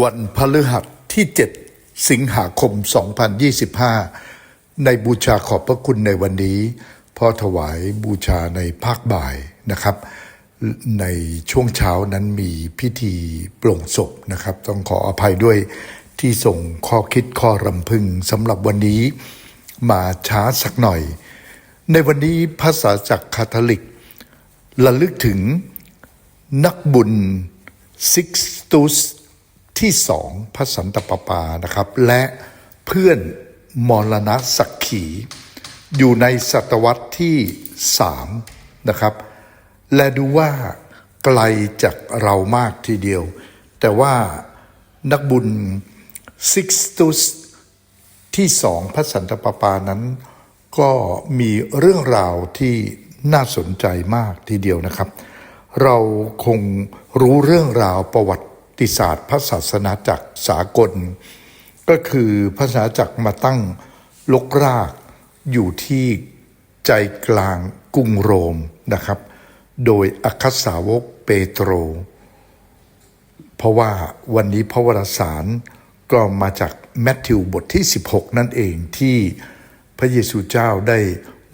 วันพฤหัสที่ 7 สิงหาคม 2025 ในบูชาขอบพระคุณในวันนี้พ่อถวายบูชาในภาคบ่ายนะครับ ในช่วงเช้านั้นมีพิธีปลงศพนะครับ ต้องขออภัยด้วยที่ส่งข้อคิดข้อรำพึงสำหรับวันนี้มาช้าสักหน่อย ในวันนี้ภาษาจากคาทอลิกระลึกถึงนักบุญซิกสตุส ที่สองพระสันตะปาปานะครับ และเพื่อนมรณะสักขี อยู่ในศตวรรษที่สามนะครับ และดูว่าไกลจากเรามากทีเดียว แต่ว่านักบุญซิกสตุสที่สองพระสันตะปาปานั้น ก็มีเรื่องราวที่น่าสนใจมากทีเดียวนะครับ เราคงรู้เรื่องราวประวัติ ติศาสตร์พระศาสนาจักรสากล ก็คือพระศาสนาจักรมาตั้งลกรากอยู่ที่ใจกลางกรุงโรมนะครับ โดยอัครสาวกเปโตร เพราะว่าวันนี้พระวรสารก็มาจากแมทธิวบทที่ 16 นั่นเองที่พระเยซูเจ้าได้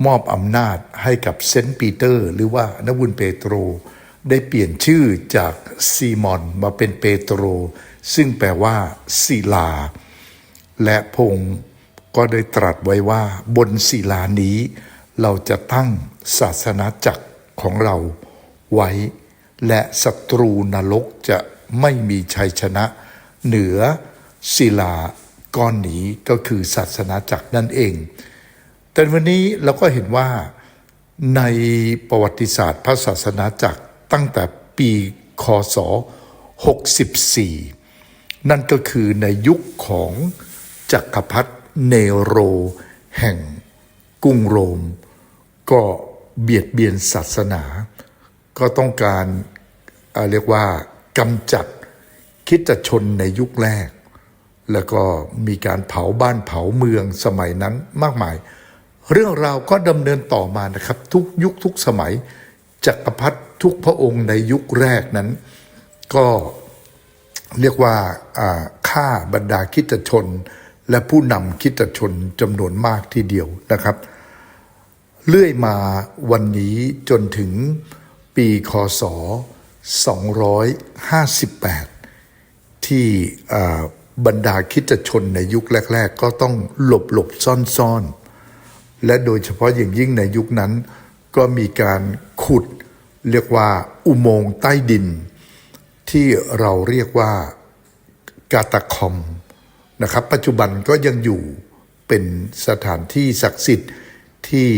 มอบอำนาจให้กับเซนต์ปีเตอร์ หรือว่า นบุญเปโตร ได้เปลี่ยนชื่อจากซีมอนมาเป็นเปโตร ซึ่งแปลว่าศิลา และพงค์ก็ได้ตรัสไว้ว่า บนศิลานี้ เราจะตั้งศาสนาจักรของเราไว้ และศัตรูนรกจะไม่มีชัยชนะ เหนือศิลาก้อนนี้ก็คือศาสนาจักรนั่นเอง แต่วันนี้เราก็เห็นว่าในประวัติศาสตร์พระศาสนาจักร ตั้งแต่ปีคศ 64 นั่นก็คือในยุคของจักรพรรดิเนโร แห่งกรุงโรม ก็เบียดเบียนศาสนา ก็ต้องการเอ่อเรียกว่ากำจัดคิดจะชนในยุคแรก แล้วก็มีการเผาบ้านเผาเมืองสมัยนั้นมากมาย เรื่องราวก็ดำเนินต่อมานะครับ ทุกยุคทุกสมัยจักรพรรดิ ทุกพระองค์ในยุคแรกนั้น ก็เรียกว่าอ่าฆ่าบรรดาคิดชน และผู้นำคิดชนจำนวนมากทีเดียวนะครับเรื่อยมาวันนี้จนถึงปีคศ 258 ที่อ่าบรรดาคิดชนในยุคแรก ๆ ก็ต้องหลบหลบซ่อนซ่อนๆ และโดยเฉพาะอย่างยิ่งในยุคนั้น ก็มีการขุด เรียกว่าอุโมงค์ใต้ดิน ที่เราเรียกว่ากาตาคอมนะครับ ปัจจุบันก็ยังอยู่เป็นสถานที่ศักดิ์สิทธิ์ที่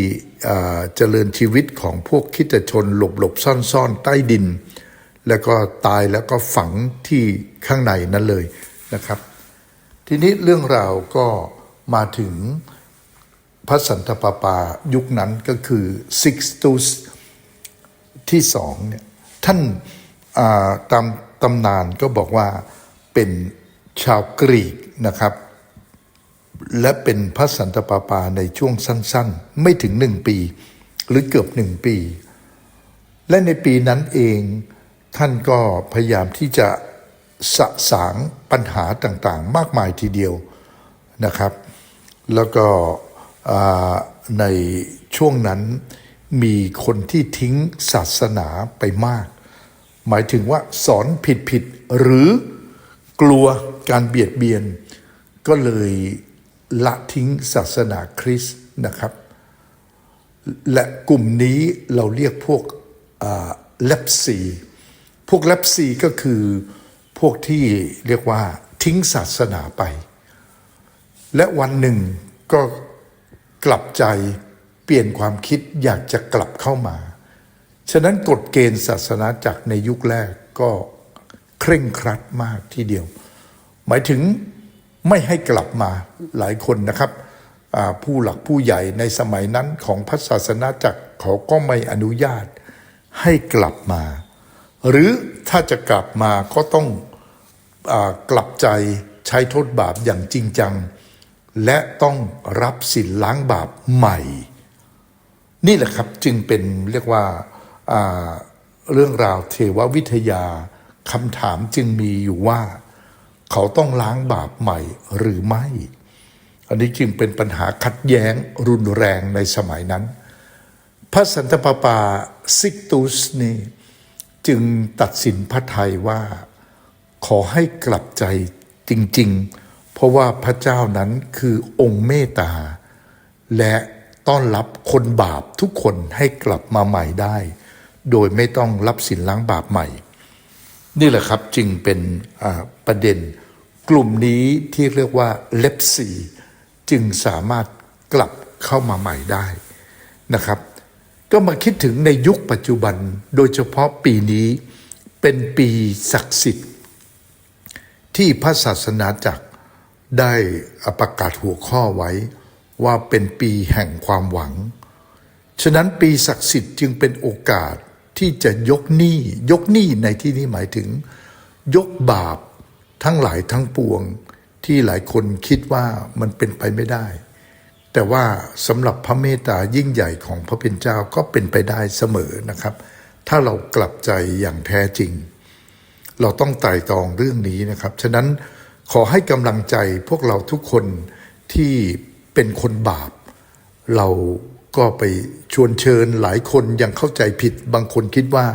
เจริญชีวิตของพวกคิดชนหลบหลบซ่อนซ่อนๆใต้ดิน แล้วก็ตายแล้วก็ฝังที่ข้างในนั้นเลยนะครับ ทีนี้เรื่องราวก็มาถึงพระสันตะปาปายุคนั้นก็คือซิกสตุส ที่สองเนี่ยท่านาตามตำนานก็บอกว่าเป็นชาวกรีกนะครับ และเป็นพระสันตะปาปาในช่วงสั้นๆ ไม่ถึงหนึ่งปี หรือเกือบหนึ่งปี และในปีนั้นเองท่านก็พยายามที่จะสะสางปัญหาต่างๆ มากมายทีเดียวนะครับ แล้วก็ในช่วงนั้น มีคนที่ทิ้งศาสนาไปมาก หมายถึงว่าสอนผิดๆหรือกลัวการเบียดเบียน ก็เลยละทิ้งศาสนาคริสต์นะครับ และกลุ่มนี้เราเรียกพวกเลปซีพวกเลปซีก็คือพวกที่เรียกว่าทิ้งศาสนาไป และวันหนึ่งก็กลับใจ ปลี่ยนความคิดอยากจะกลับเข้ามา ฉะนั้นกฎเกณฑ์ศาสนาจักรในยุคแรกก็เคร่งครัดมากทีเดียว หมายถึงไม่ให้กลับมาหลายคนนะครับผู้หลักผู้ใหญ่ในสมัยนั้นของพระศาสนาจักรเขาก็ไม่อนุญาตให้กลับมา หรือถ้าจะกลับมาก็ต้องอกลับใจใช้โทษบาปอย่างจริงจัง และต้องรับสินล้างบาปใหม่ นี่แหละครับจึงเป็นเรียกว่าาเรื่องราวเทววิทยาคำถามจึงมีอยู่ว่า เขาต้องล้างบาปใหม่หรือไม่ อันนี้จึงเป็นปัญหาขัดแย้งรุนแรงในสมัยนั้น พระสันตะปาปาซิกตุสนี่จึงตัดสินพระไทยว่า ขอให้กลับใจจริง ๆ เพราะว่าพระเจ้านั้นคือองค์เมตตาและ ต้อนรับคนบาปทุกคนให้กลับมาใหม่ได้ โดยไม่ต้องรับสินล้างบาปใหม่ นี่แหละครับจึงเป็นประเด็นกลุ่มนี้ที่เรียกว่าเลปซีจึงสามารถกลับเข้ามาใหม่ได้นะครับ ก็มาคิดถึงในยุคปัจจุบันโดยเฉพาะปีนี้เป็นปีศักดิ์สิทธิ์ ที่พระศาสนาจักรได้ประกาศหัวข้อไว้ ว่าเป็นปีแห่งความหวัง ฉะนั้นปีศักดิ์สิทธิ์จึงเป็นโอกาสที่จะยกหนี้ยกหนี้ในที่นี้หมายถึง ยกบาปทั้งหลายทั้งปวง ที่หลายคนคิดว่ามันเป็นไปไม่ได้ แต่ว่าสำหรับพระเมตตายิ่งใหญ่ของพระเป็นเจ้าก็เป็นไปได้เสมอนะครับ ถ้าเรากลับใจอย่างแท้จริง เราต้องไต่ตองเรื่องนี้นะครับ ฉะนั้นขอให้กำลังใจพวกเราทุกคนที่ เป็นคนบาป เราก็ไปชวนเชิญหลายคนยังเข้าใจผิด บางคนคิดว่า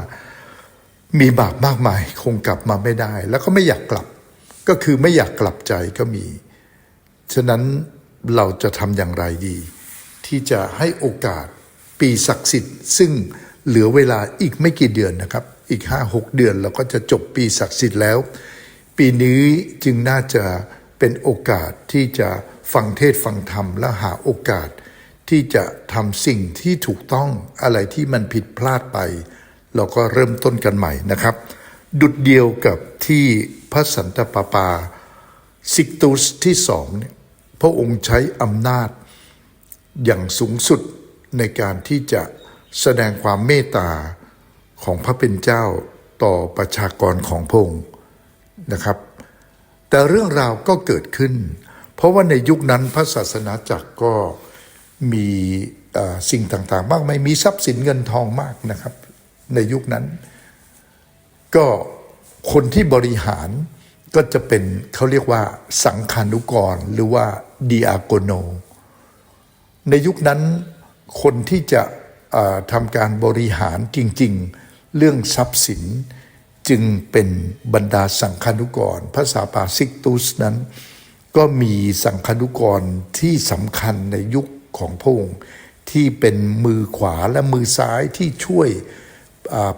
มีบาปมากมายคงกลับมาไม่ได้ แล้วก็ไม่อยากกลับ ก็คือไม่อยากกลับใจก็มี ฉะนั้นเราจะทำอย่างไรดี ที่จะให้โอกาสปีศักดิ์สิทธิ์ ซึ่งเหลือเวลาอีกไม่กี่เดือนนะครับ อีกห้าหกเดือนเราก็จะจบปีศักดิ์สิทธิ์แล้ว ปีนี้จึงน่าจะ เป็นโอกาสที่จะฟังเทศฟังธรรมและหาโอกาส ที่จะทำสิ่งที่ถูกต้องอะไรที่มันผิดพลาดไป เราก็เริ่มต้นกันใหม่นะครับ ดุดเดียวกับที่พระสันตะปาปาซิกตุสที่สองเนี่ยพระองค์ใช้อำนาจอย่างสูงสุดในการที่จะแสดงความเมตตาของพระเป็นเจ้าต่อประชากรของพระองค์นะครับ แต่เรื่องราวก็เกิดขึ้น เพราะว่าในยุคนั้นพระศาสนาจักรก็มีสิ่งต่างๆมากมายมีทรัพย์สินเงินทองมากนะครับ ในยุคนั้น ก็คนที่บริหารก็จะเป็นเขาเรียกว่าสังขานุกรหรือว่าดิอาโกโน ในยุคนั้นคนที่จะทำการบริหารจริง ๆ เรื่องทรัพย์สิน จึงเป็นบรรดาสังขานุกร ภาษาปาซิกตุสนั้น ก็มีสังขานุกรที่สำคัญในยุคของพระองค์ที่เป็นมือขวาและมือซ้ายที่ช่วย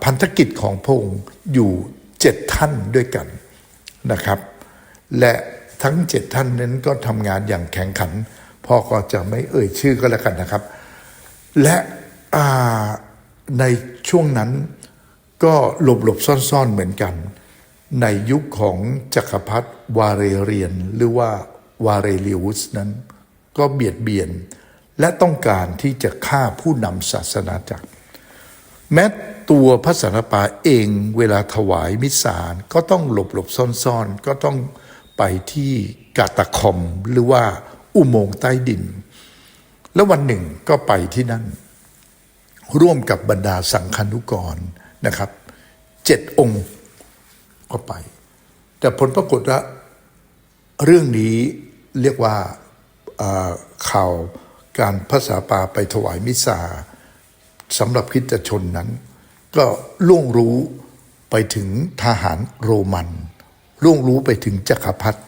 พันธกิจของพระองค์อยู่เจ็ดท่านด้วยกันนะครับ และทั้งเจ็ดท่านนั้นก็ทำงานอย่างแข็งขันพ่อก็จะไม่เอ่ยชื่อก็แล้วกันนะครับ และในช่วงนั้น ก็หลบหลบซ่อนๆเหมือนกัน ในยุคของจักรพรรดิวาเรเรียน หรือว่าวาเรเลียวุสนั้น ก็เบียดเบียน และต้องการที่จะฆ่าผู้นำศาสนาจักร แม้ตัวพระสันตะปาเองเวลาถวายมิสารก็ต้องหลบหลบซ่อนๆ ก็ต้องไปที่กาตาคอมหรือว่าอุโมงค์ใต้ดิน แล้ววันหนึ่งก็ไปที่นั่น ร่วมกับบรรดาสังฆานุกร นะครับเจ็ดองค์ก็ไป แต่ผลปรากฏว่าเรื่องนี้เรียกว่าข่าวการพระสาปาไปถวายมิสซาสำหรับคริสตชนนั้น ก็ล่วงรู้ไปถึงทหารโรมันล่วงรู้ไปถึงจักรพรรดิ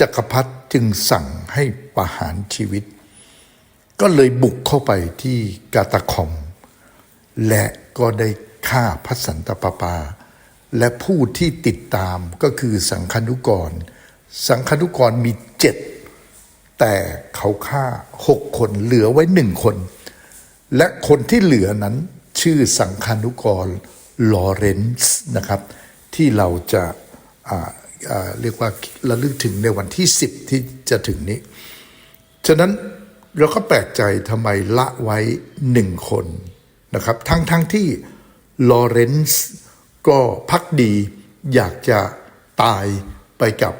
จักรพรรดิจึงสั่งให้ประหารชีวิต ก็เลยบุกเข้าไปที่กาตาคอม และก็ได้ ฆ่าพระสันตะปาปา และผู้ที่ติดตามก็คือสังคนุกร สังคนุกรมีเจ็ดแต่เขาฆ่าหกคนเหลือไว้หนึ่งคน และคนที่เหลือนั้นชื่อสังคานุกรลอเรนซ์นะครับ ที่เราจะเรียกว่าระลึกถึงในวันที่ 10 ที่จะถึงนี้ ฉะนั้นเราก็แปลกใจทำไมละไว้หนึ่งคนนะครับ ทั้งทั้งที่ ลอเรนซ์ก็พักดีอยากจะตายไปกับ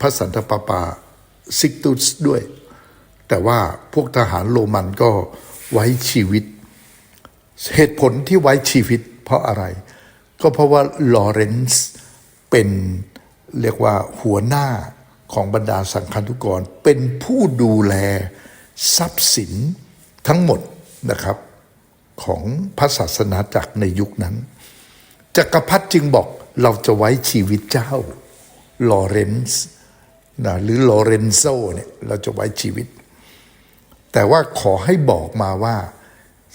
พระสันตะปาปาซิกตุสด้วย แต่ว่าพวกทหารโรมันก็ไว้ชีวิต เหตุผลที่ไว้ชีวิตเพราะอะไร ก็เพราะว่าลอเรนซ์เป็นเรียกว่าหัวหน้าของบรรดาสังฆานุกร เป็นผู้ดูแลทรัพย์สินทั้งหมดนะครับ ของพระศาสนาจักรในยุคนั้น จักรพรรดิจึงบอกเราจะไว้ชีวิตเจ้าลอเรนซ์นะหรือลอเรนโซเนี่ยเราจะไว้ชีวิต แต่ว่าขอให้บอกมาว่า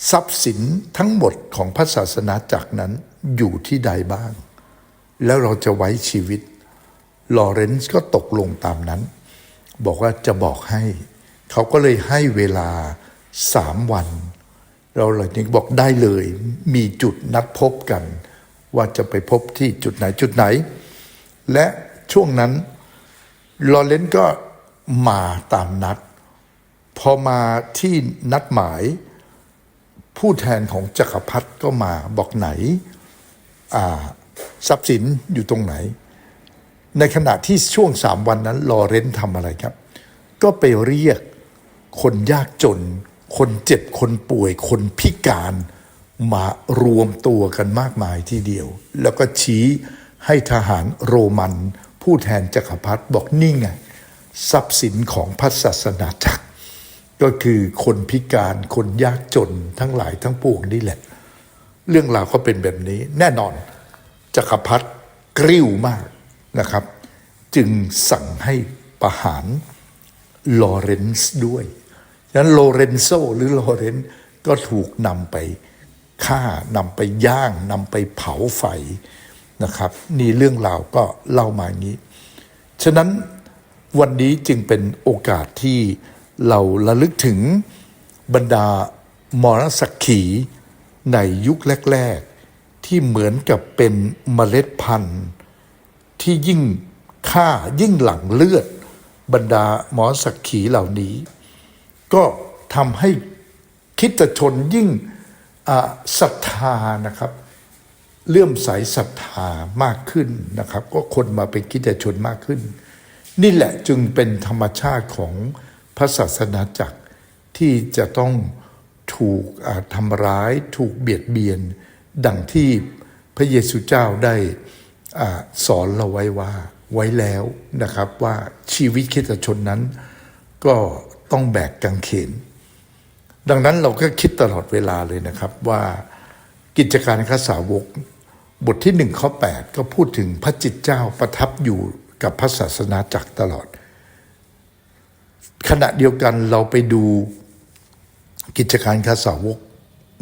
ทรัพย์สินทั้งหมดของพระศาสนาจักรนั้นอยู่ที่ใดบ้าง แล้วเราจะไว้ชีวิตลอเรนซ์ก็ตกลงตามนั้น บอกว่าจะบอกให้ เขาก็เลยให้เวลาสามวัน เราเลยนี่บอกได้เลย มีจุดนัดพบกัน ว่าจะไปพบที่จุดไหนจุดไหน และช่วงนั้นลอเรนซ์ก็มาตามนัด พอมาที่นัดหมาย ผู้แทนของจักรพรรดิก็มาบอกไหนอ่าทรัพย์สินอยู่ตรงไหน ในขณะที่ช่วงสามวันนั้นลอเรนซ์ทำอะไรครับ ก็ไปเรียกคนยากจน คนเจ็บคนป่วยคนพิการมารวมตัวกันมากมายทีเดียว แล้วก็ชี้ให้ทหารโรมัน ผู้แทนจักรพรรดิบอกนี่ไงทรัพย์สินของพระศาสนาจักร ก็คือคนพิการคนยากจนทั้งหลายทั้งปวงนี่แหละ เรื่องราวก็เป็นแบบนี้ แน่นอนจักรพรรดิกริ้วมากนะครับ จึงสั่งให้ประหารลอเรนซ์ด้วย ฉะนั้นโลเรนโซหรือโลเรนก็ถูกนำไปฆ่านำไปย่างนำไปเผาไฟนะครับ นี่เรื่องราวก็เล่ามาอย่างนี้ ฉะนั้นวันนี้จึงเป็นโอกาสที่เราระลึกถึงบรรดามรสักขีในยุคแรก ๆ ที่เหมือนกับเป็นเมล็ดพันธุ์ ที่ยิ่งฆ่ายิ่งหลังเลือด บรรดาหมอสักขีเหล่านี้ ก็ทำให้คิดชนยิ่งศรัทธานะครับเลื่อมใสศรัทธามากขึ้นนะครับ ก็คนมาเป็นคิดชนมากขึ้น นี่แหละจึงเป็นธรรมชาติของพระศาสนาจักรที่จะต้องถูกทำร้ายถูกเบียดเบียน ดังที่พระเยซูเจ้าได้อสอนเราไว้ว่าไว้แล้วนะครับว่าชีวิตคริสตชนนั้นก็ ต้องแบกกางเขน ดังนั้นเราก็คิดตลอดเวลาเลยนะครับว่ากิจการข้าสาวก บทที่หนึ่งข้อ8 ก็พูดถึงพระจิตเจ้าประทับอยู่กับพระศาสนาจักรตลอด ขณะเดียวกันเราไปดูกิจการข้าสาวก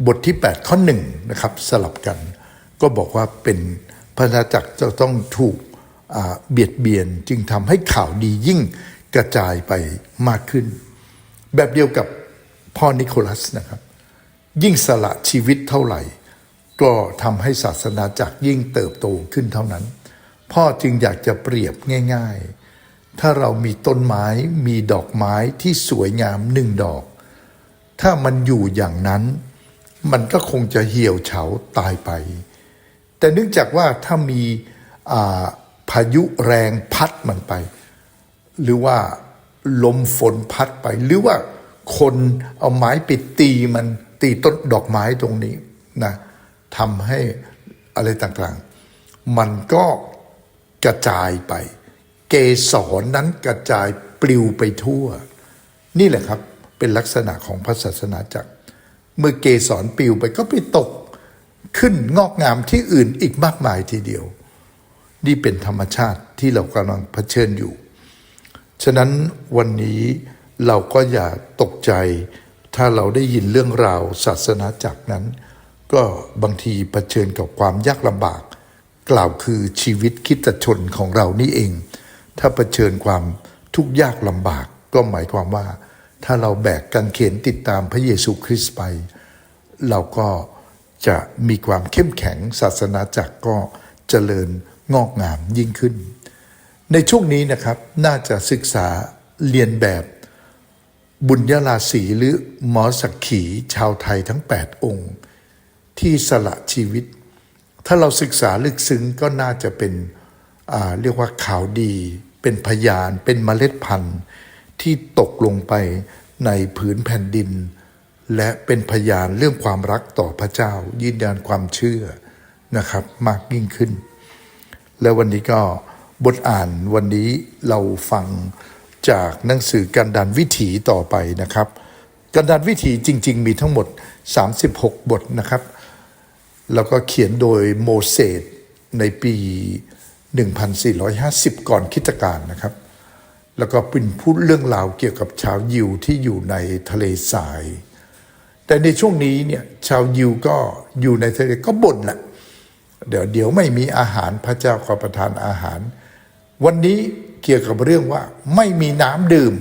บทที่ 8 ข้อหนึ่งนะครับสลับกัน ก็บอกว่าเป็นพระนาจักรจะต้องถูกเบียดเบียนจึงทำให้ข่าวดียิ่งกระจายไปมากขึ้น แบบเดียวกับพ่อนิโคลัสนะครับ ยิ่งสละชีวิตเท่าไหร่ ก็ทำให้ศาสนาจักรยิ่งเติบโตขึ้นเท่านั้น พ่อจึงอยากจะเปรียบง่าย ๆ ถ้าเรามีต้นไม้มีดอกไม้ที่สวยงามหนึ่งดอก ถ้ามันอยู่อย่างนั้น มันก็คงจะเหี่ยวเฉาตายไป แต่เนื่องจากว่าถ้ามีพายุแรงพัดมันไป หรือว่า ลมฝนพัดไป หรือว่าคนเอาไม้ไปตีมันตีต้นดอกไม้ตรงนี้นะทำให้อะไรต่างๆ มันก็กระจายไป เกสรนั้นกระจายปลิวไปทั่ว นี่แหละครับเป็นลักษณะของพระศาสนาจักร เมื่อเกสรปลิวไปก็ไปตกขึ้นงอกงามที่อื่นอีกมากมายทีเดียว นี่เป็นธรรมชาติที่เรากำลังเผชิญอยู่ ฉะนั้นวันนี้เราก็อย่าตกใจ ถ้าเราได้ยินเรื่องราวศาสนาจักรนั้น ก็บางทีเผชิญกับความยากลำบาก กล่าวคือชีวิตคิดชนของเรานี่เอง ถ้าเผชิญความทุกข์ยากลำบาก ก็หมายความว่า ถ้าเราแบกกันเขนติดตามพระเยซูคริสต์ไป เราก็จะมีความเข้มแข็งศาสนาจักรก็เจริญงอกงามยิ่งขึ้น ในช่วงนี้นะครับน่าจะศึกษาเรียนแบบบุญญาลาศีหรือหมอสักขีชาวไทยทั้ง 8 องค์ ที่สละชีวิต ถ้าเราศึกษาลึกซึ้งก็น่าจะเป็นเรียกว่าข่าวดี เป็นพยาน เป็นเมล็ดพันธุ์ ที่ตกลงไปในผืนแผ่นดิน และเป็นพยานเรื่องความรักต่อพระเจ้า ยืนยันความเชื่อนะครับมากยิ่งขึ้น แล้ววันนี้ก็ บทอ่านวันนี้เราฟังจากหนังสือกันดานวิถีต่อไปนะครับ กันดานวิถีจริง ๆ มีทั้งหมด 36 บทนะครับ แล้วก็เขียนโดยโมเสสในปี 1450 ก่อนคิตกาลนะครับ แล้วก็เป็นพูดเรื่องราวเกี่ยวกับชาวยิวที่อยู่ในทะเลทราย แต่ในช่วงนี้เนี่ยชาวยิวก็อยู่ในทะเลก็บ่นแหละเดี๋ยวเดี๋ยวไม่มีอาหารพระเจ้าก็ประทานอาหาร วันนี้เกี่ยวกับเรื่องว่าไม่มีน้ำดื่ม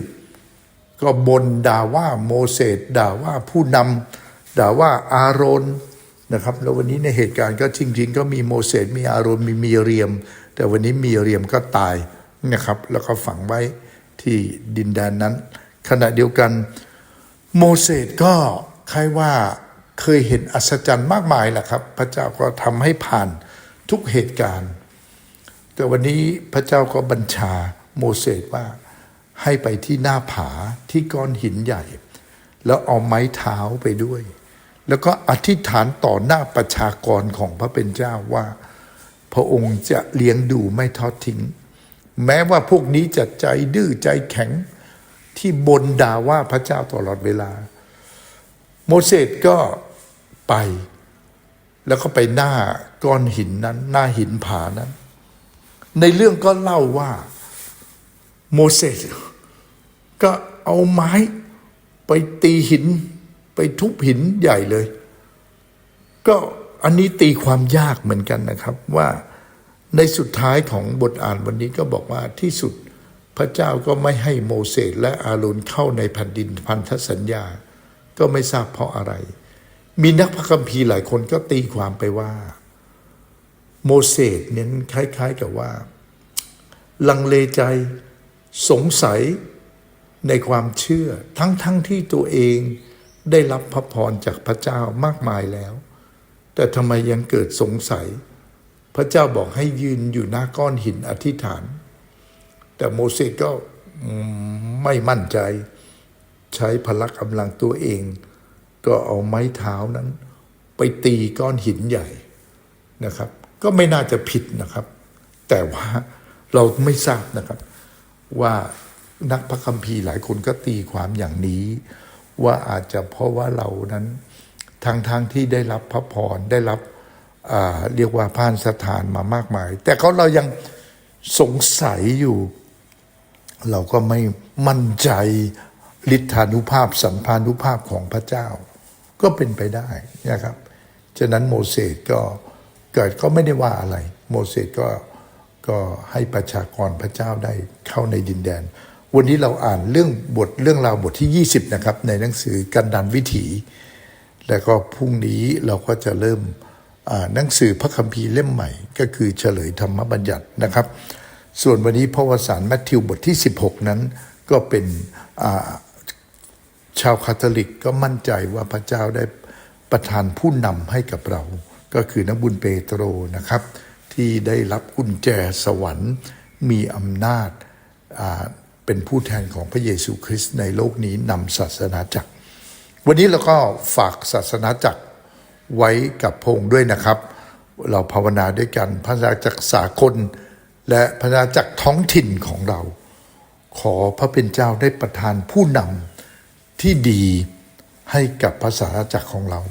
ก็บนด่าว่าโมเสสด่าว่าผู้นำด่าว่าอาโรนนะครับแล้ววันนี้ในเหตุการณ์ก็จริง ๆ ก็มีโมเสสมีอาโรนมีมีเรียม แต่วันนี้มีเรียมก็ตายนะครับ แล้วก็ฝังไว้ที่ดินแดนนั้น ขณะเดียวกันโมเสสก็คล้ายว่าเคยเห็นอัศจรรย์มากมายแหละครับ พระเจ้าก็ทำให้ผ่านทุกเหตุการณ์ แต่วันนี้พระเจ้าก็บัญชาโมเสสว่าให้ไปที่หน้าผาที่ก้อนหินใหญ่ แล้วเอาไม้เท้าไปด้วย แล้วก็อธิษฐานต่อหน้าประชากรของพระเป็นเจ้าว่า พระองค์จะเลี้ยงดูไม่ทอดทิ้ง แม้ว่าพวกนี้จะใจดื้อใจแข็งที่บนด่าว่าพระเจ้าตลอดเวลา โมเสสก็ไป แล้วก็ไปหน้าก้อนหินนั้น หน้าหินผานั้น ในเรื่องก็เล่าว่าโมเสสก็เอาไม้ไปตีหิน ไปทุบหินใหญ่เลย ก็อันนี้ตีความยากเหมือนกันนะครับว่าในสุดท้ายของบทอ่านวันนี้ก็บอกว่าที่สุดพระเจ้าก็ไม่ให้โมเสสและอาโรนเข้าในแผ่นดินพันธสัญญา ก็ไม่ทราบเพราะอะไร มีนักพระคัมภีร์หลายคนก็ตีความไปว่า โมเสสเน้นคล้ายๆกับว่า ลังเลใจสงสัยในความเชื่อ ทั้งๆทที่ตัวเองได้รับพระพรจากพระเจ้ามากมายแล้ว แต่ทำไมยังเกิดสงสัย พระเจ้าบอกให้ยืนอยู่หน้าก้อนหินอธิษฐาน แต่โมเสสก็ไม่มั่นใจ ใช้พละกำลังตัวเอง ก็เอาไม้เท้านั้น ไปตีก้อนหินใหญ่นะครับ ก็ไม่น่าจะผิดนะครับ แต่ว่าเราไม่ทราบนะครับ ว่านักพระคัมภีร์หลายคนก็ตีความอย่างนี้ ว่าอาจจะเพราะว่าเรานั้นทางทางที่ได้รับพระพรได้รับเรียกว่าพานสถานมามากมาย แต่เขาเรายังสงสัยอยู่ เราก็ไม่มั่นใจฤทธานุภาพสัมพันุภาพของพระเจ้า ก็เป็นไปได้นะครับ ฉะนั้นโมเสสก็ เกิดก็ไม่ได้ว่าอะไร โมเสสก็ก็ให้ประชากรพระเจ้าได้เข้าในดินแดน วันนี้เราอ่านเรื่องบทเรื่องราวบทที่ 20 นะครับ ในหนังสือกันดานวิถี แล้วก็พรุ่งนี้เราก็จะเริ่มหนังสือพระคัมภีร์เล่มใหม่ ก็คือเฉลยธรรมบัญญัตินะครับ ส่วนวันนี้พระวสารแมทธิวบทที่ 16 นั้นก็เป็นาชาวคาทอลิกก็มั่นใจว่าพระเจ้าได้ประทานผู้นำให้กับเรา ก็คือนักบุญเปโตรนะครับ ที่ได้รับกุญแจสวรรค์มีอำนาจาเป็นผู้แทนของพระเยซูคริสต์ในโลกนี้นำศาสนาจักร วันนี้เราก็ฝากศาสนาจักรไว้กับพงค์ด้วยนะครับ เราภาวนาด้วยกันพระราจักรสากล และพระราจักรท้องถิ่นของเรา ขอพระเป็นเจ้าได้ประทานผู้นำที่ดีให้กับพระสาราจักรของเรา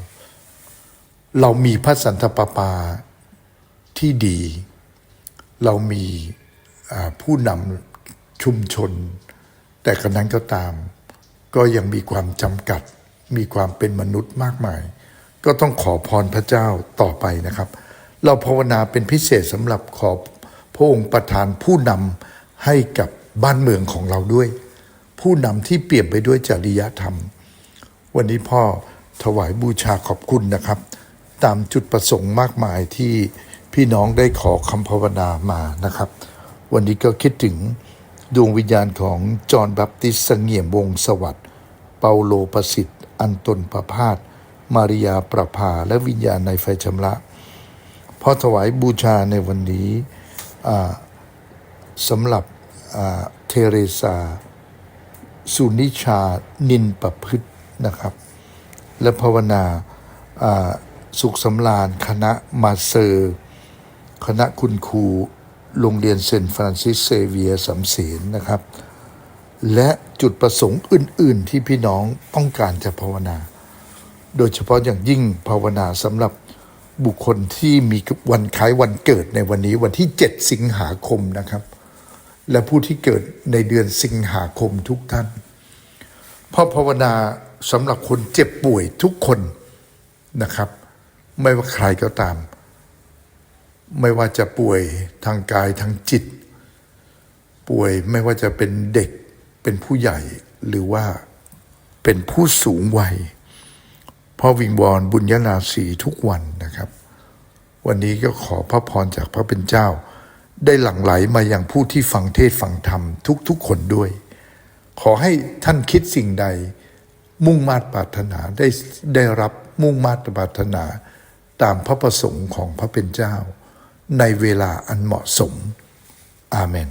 เรามีพระสันตปาปาที่ดี เรามีผู้นำชุมชน แต่กระนั้นก็ตาม ก็ยังมีความจำกัด มีความเป็นมนุษย์มากมาย ก็ต้องขอพรพระเจ้าต่อไปนะครับ เราภาวนาเป็นพิเศษสำหรับขอพระองค์ประทานผู้นำให้กับบ้านเมืองของเราด้วย ผู้นำที่เปลี่ยนไปด้วยจริยธรรม วันนี้พ่อถวายบูชาขอบคุณนะครับ ตามจุดประสงค์มากมายที่พี่น้องได้ขอคำภาวนามานะครับ วันนี้ก็คิดถึงดวงวิญญาณของจอห์นบัพติสเสงี่ยมวงสวัสดิ์เปาโลประสิทธิ์ อันตนประพาสมาริยาประภาและวิญญาณในไฟชำระพอถวายบูชาในวันนี้สำหรับเทเรซาสุนิชานินประพฤตินะครับ และภาวนา สุขสำราญคณะมาเซอร์คณะคุณครูโรงเรียนเซนฟรานซิสเซเวียสำเสนนะครับ และจุดประสงค์อื่น ๆ ที่พี่น้องต้องการจะภาวนา โดยเฉพาะอย่างยิ่งภาวนาสำหรับบุคคลที่มีวันคล้ายวันเกิดในวันนี้วันที่ 7 สิงหาคมนะครับ และผู้ที่เกิดในเดือนสิงหาคมทุกท่านเพราะภาวนาสำหรับคนเจ็บป่วยทุกคนนะครับ ไม่ว่าใครก็ตาม ไม่ว่าจะป่วยทางกายทางจิต ป่วยไม่ว่าจะเป็นเด็กเป็นผู้ใหญ่หรือว่าเป็นผู้สูงวัยพ่อวิงวอนบุญญาลาสีทุกวันนะครับ วันนี้ก็ขอพระพรจากพระเป็นเจ้า ได้หลั่งไหลมาอย่างผู้ที่ฟังเทศฟังธรรมทุกๆคนด้วย ขอให้ท่านคิดสิ่งใด มุ่งมาตรปรารถนาได้ได้รับมุ่งมาตรปรารถนา ตามพระประสงค์ของพระเป็นเจ้า ในเวลาอันเหมาะสม อาเมน